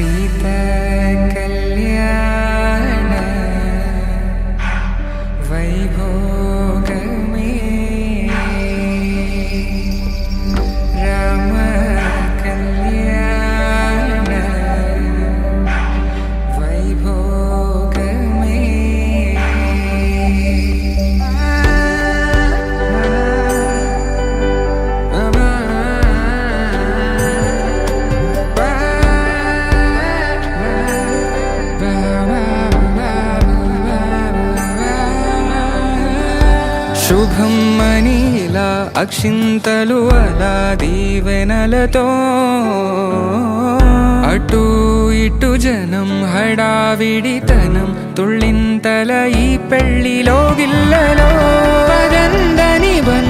feedback. And శుభం Manila అక్షింతలు అలా దీవెనలతో. అటు ఇటు జనం హడావిడితనం తుళ్ళింతల ఈ పెళ్ళిలో గిల్లలో. పదందని బంధువుల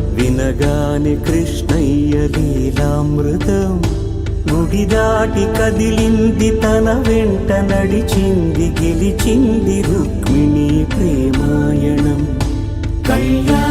వినగాని కృష్ణయ్య లీలామృతం. ముగిదాటి కదిలింది తన వెంట నడిచింది గెలిచింది రుక్మిణి ప్రేమాయణం. కళ్యాణ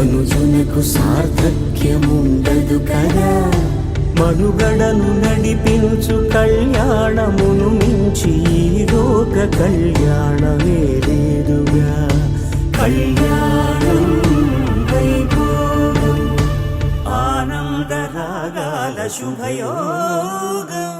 మనుజునకు సార్థక్యముండదు కదా. మనుగడను నడిపించు కళ్యాణమును మించి లోక కళ్యాణమే లేదుగా కళ్యాణం వైభోగం ఆనందరాగాల శుభయోగం.